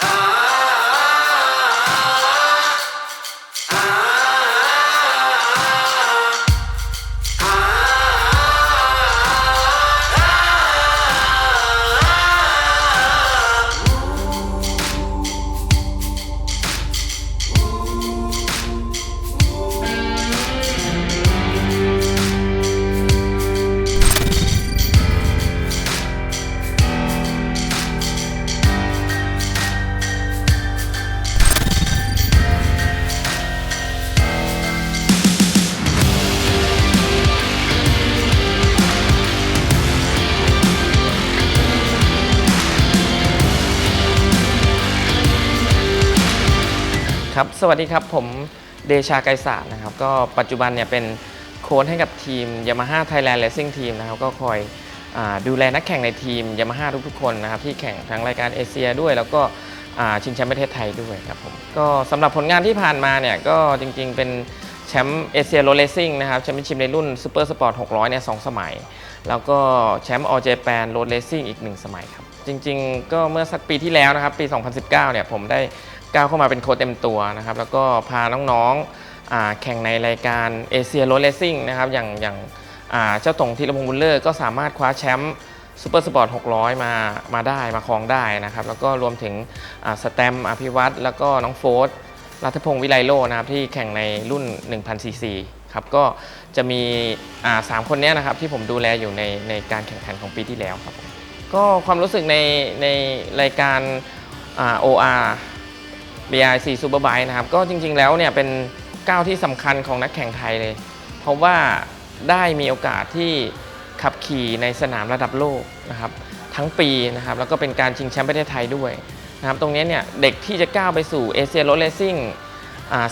Ah! ครับ สวัสดีครับ ผมเดชาไกรศาสตร์นะครับ ก็ปัจจุบันเนี่ยเป็นโค้ชให้กับทีม Yamaha Thailand Racing Team นะครับ ก็คอยอดูแลนักแข่งในทีม Yamaha ทุกๆคนนะครับ ที่แข่งทั้งรายการเอเชียด้วย แล้วก็ชิงแชมป์ประเทศไทยด้วยครับผม ก็สำหรับผลงานที่ผ่านมาเนี่ย ก็จริงๆเป็นแชมป์เอเชียโรเลซิ่งนะครับแชมเปี้ยนชิพในรุ่นซูเปอร์สปอร์ต600เนี่ยสองสมัย แล้วก็แชมป์ออเจแปนโรเลสซิ่งอีก 1 สมัยครับ จริงๆ ก็เมื่อสักปีที่แล้วนะครับ ปี 2019 เนี่ยผมได้ ก้าวเข้ามาเป็นโค้ชเต็มตัวนะครับ แล้วก็พาน้องๆแข่งในรายการเอเชียโรดเลสซิ่งนะครับอย่างอย่างเจ้าตงธีรพงษ์บุญเลิศก็สามารถคว้าแชมป์ซูเปอร์สปอร์ต 600 มามาได้มาครองได้นะครับ แล้วก็รวมถึงสแตมอภิวัตรแล้วก็น้องโฟสรัฐพงศ์วิไลโลนะครับ ที่แข่งในรุ่น 1,000 ซีซีครับก็จะมีสามคนนี้นะครับ ที่ผมดูแลอยู่ในในการแข่งขันของปีที่แล้วครับ ก็ความรู้สึกในในรายการอ่า OR BIC Superbike นะครับ ก็จริงๆแล้วเนี่ยเป็นก้าวที่สำคัญของนักแข่งไทยเลย เพราะว่าได้มีโอกาสที่ขับขี่ในสนามระดับโลกนะครับทั้งปีนะครับแล้วก็เป็นการชิงแชมป์ประเทศไทยด้วยนะครับตรงนี้เนี่ยเด็กที่จะก้าวไปสู่เอเชียรถเลสซิ่ง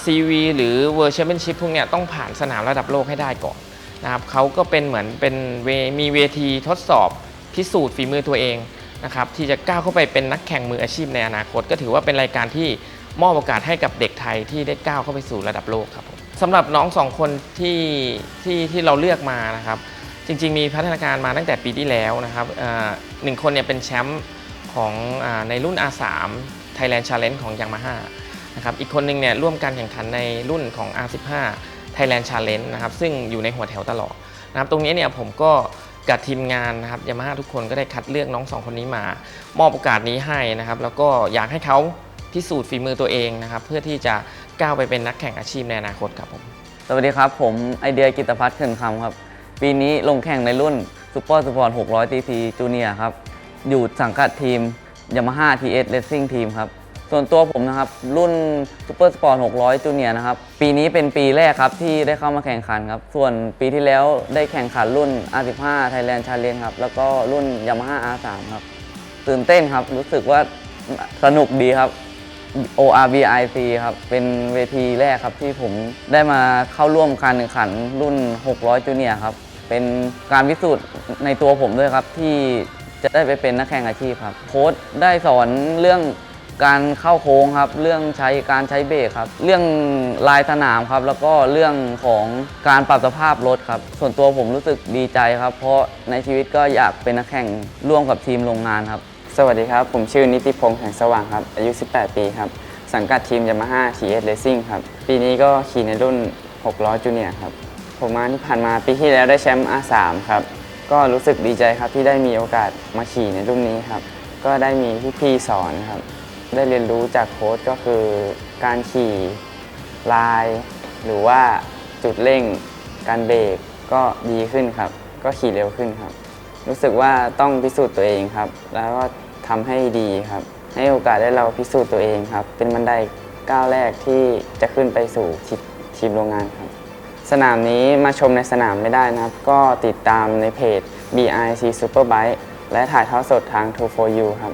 ซีวีหรือเวิร์ d แชเปี้ยนชิพพวกเนี้ยต้องผ่านสนามระดับโลกให้ได้ก่อนนะครับเขาก็เป็นเหมือนเป็นเวมีเวทีทดสอบพิสูจน์ฝีมือตัวเองนะครับที่จะก้าวเข้าไปเป็นนักแข่งมืออาชีพในอนาคต ก็ถือว่าเป็นรายการที่ มอบโอกาสให้กับเด็กไทยที่ได้ก้าวเข้าไปสู่ระดับโลกครับผมสำหรับน้องสองคนที่ที่ที่เราเลือกมานะครับ จริง ๆ มีพัฒนาการมาตั้งแต่ปีที่แล้วนะครับหนึ่งคนเนี่ยเป็นแชมป์ของอในรุ่น R3 Thailand Challenge ของ Yamaha นะครับอีกคนนึงเนี่ยร่วมการแข่งขันในรุ่นของ R15 Thailand Challenge นะครับซึ่งอยู่ในหัวแถวตลอดนะครับตรงนี้เนี่ยผมก็กับทีมงานนะครับ Yamaha ทุกคนก็ได้คัดเลือกน้องสองคนนี้มา มอบโอกาสนี้ให้นะครับ แล้วก็อยากให้เขา พิสูจน์ฝีมือตัวเองนะครับเพื่อที่จะก้าวไปเป็นนักแข่งอาชีพในอนาคตครับผมสวัสดีครับ ผมไอเดียกิตพัฒน์เขื่อนคำครับ ปีนี้ลงแข่งในรุ่นซูเปอร์สปอร์ต600 TC จูเนียครับ อยู่สังกัดทีม Yamaha TS Racing Team ครับ ส่วนตัวผมนะครับ รุ่นซูเปอร์สปอร์ต600 จูเนียนะครับ ปีนี้เป็นปีแรกครับ ที่ได้เข้ามาแข่งขันครับ ส่วนปีที่แล้วได้แข่งขันรุ่น R15 Thailand Challenge ครับ แล้วก็รุ่น Yamaha R3 ครับ ตื่นเต้นครับ รู้สึกว่าสนุกดีครับ ORBIC ครับ เป็นเวทีแรกครับที่ผมได้มาเข้าร่วมการแข่งขันรุ่น 600 จูเนียร์ครับ เป็นการพิสูจน์ในตัวผมด้วยครับ ที่จะได้ไปเป็นนักแข่งอาชีพครับ โค้ชได้สอนเรื่องการเข้าโค้งครับ เรื่องใช้การใช้เบรกครับ เรื่องลายสนามครับ แล้วก็เรื่องของการปรับสภาพรถครับ ส่วนตัวผมรู้สึกดีใจครับ เพราะในชีวิตก็อยากเป็นนักแข่งร่วมกับทีมโรงงานครับ สวัสดีครับ ผมชื่อนิติพงษ์แสงสว่างครับ อายุ 18 ปีครับ สังกัดทีม Yamaha TS Racing ครับ ปีนี้ก็ขี่ในรุ่น600จูเนียร์ครับ ผมมาที่ผ่านมาปีที่แล้วได้แชมป์ R3 ครับ ก็รู้สึกดีใจครับที่ได้มีโอกาสมาขี่ในรุ่นนี้ครับ ก็ได้มีพี่ๆสอนครับ ได้เรียนรู้จากโค้ชก็คือการขี่ลาย หรือว่าจุดเร่ง การเบรกก็ดีขึ้นครับ ก็ขี่เร็วขึ้นครับ รู้สึกว่าต้องพิสูจน์ตัวเองครับ แล้วก็ ทำให้ดีครับ ให้โอกาสได้เราพิสูจน์ตัวเองครับ เป็นบันไดก้าวแรกที่จะขึ้นไปสู่ทีมโรงงานครับ สนามนี้มาชมในสนามไม่ได้นะครับ ก็ติดตามในเพจ BIC Superbike และถ่ายทอดสดทาง2 for you ครับ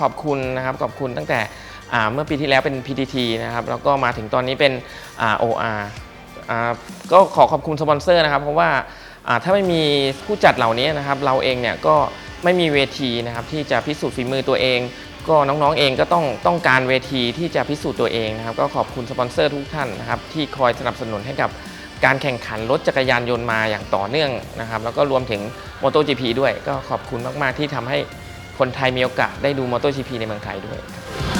ขอบคุณนะครับ ขอบคุณตั้งแต่เมื่อปีที่แล้วเป็น PTT นะครับ แล้วก็มาถึงตอนนี้เป็น OR ก็ขอขอบคุณสปอนเซอร์นะครับ เพราะว่าถ้าไม่มีผู้จัดเหล่านี้นะครับ เราเองเนี่ยก็ ไม่มีเวทีนะครับที่จะพิสูจน์ฝีมือตัวเอง ก็น้องๆเองก็ต้องต้องการเวทีที่จะพิสูจน์ตัวเองนะครับก็ขอบคุณสปอนเซอร์ทุกท่านนะครับที่คอยสนับสนุนให้กับการแข่งขันรถจักรยานยนต์มาอย่างต่อเนื่องนะครับแล้วก็รวมถึง MotoGP ด้วย ก็ขอบคุณมากๆที่ทำให้คนไทยมีโอกาสได้ดู MotoGP ในเมืองไทยด้วยครับ